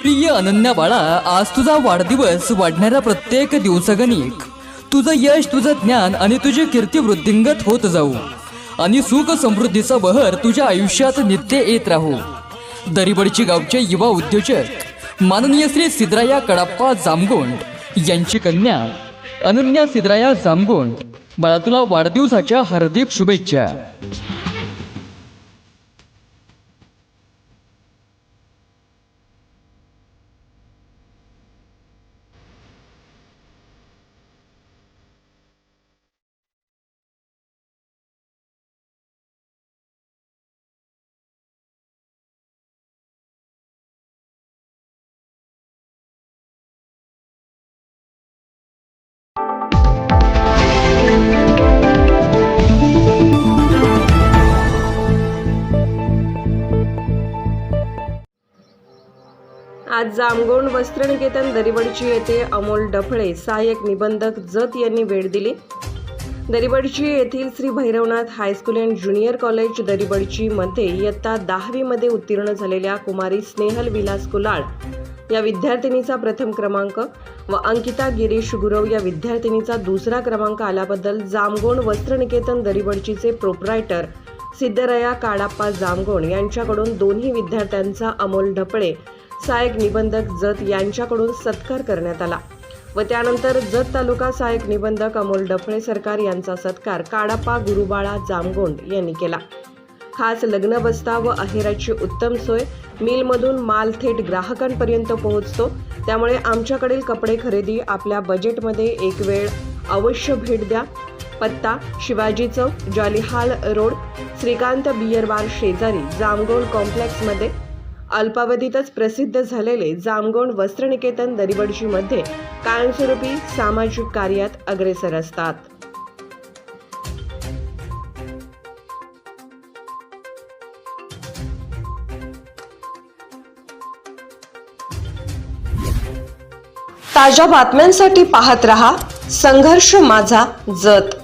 प्रिय अनन्या बाळा आज तुझा वाढदिवस वाढणाऱ्या प्रत्येक दिवसगणिक तुझं यश तुझं ज्ञान आणि तुझी कीर्ती वृद्धिंगत होत जाऊ. आणि सुख समृद्धीचा बहर तुझ्या आयुष्यात नित्य येत राहू. दरिबडची गावचे युवा उद्योजक माननीय श्री सिद्राया कडाप्पा जामगोंड यांची कन्या अनन्या सिद्राया जामगोंड बाळा तुला वाढदिवसाच्या हार्दिक शुभेच्छा. आज जामगोंड वस्त्रनिकेतन दरिबडची येथे अमोल डफळे सहाय्यक निबंधक जत यांनी भेट दिली. दरिबडची येथील Shri Bhairavnath high school and junior college Daribadchi मध्ये इयत्ता दहावीमध्ये उत्तीर्ण झालेल्या कुमारी स्नेहल विलास कुलाळ या विद्यार्थिनीचा प्रथम क्रमांक व अंकिता गिरीश गुरव या विद्यार्थिनीचा दुसरा क्रमांक आल्याबद्दल जामगोंड वस्त्रनिकेतन दरिबडचीचे प्रोपरायटर सिद्धरया काडाप्पा जामगोंड यांच्याकडून दोन्ही विद्यार्थ्यांचा अमोल ढपळे सहाय्यक निबंधक जत यांच्याकडून सत्कार करण्यात आला. व त्यानंतर जत तालुका सहाय्यक निबंधक अमोल डफळे सरकार यांचा सत्कार काडापा गुरुबाळा जामगोंड यांनी केला. खास लग्न बस्ता व अहेराची उत्तम सोय मिलमधून माल थेट ग्राहकांपर्यंत पोहोचतो त्यामुळे आमच्याकडील कपडे खरेदी आपल्या बजेटमध्ये एक वेळ अवश्य भेट द्या. पत्ता Shivaji Chowk Jollihal road Shrikant beer bar शेजारी जामगोंड कॉम्प्लेक्समध्ये अल्पावधीतच प्रसिद्ध झालेले जामगोंड वस्त्रनिकेतन दरिबडशीमध्ये कायमस्वरूपी सामाजिक कार्यात अग्रेसर असतात. ताज्या बातम्यांसाठी पाहत रहा संघर्ष माझा जत.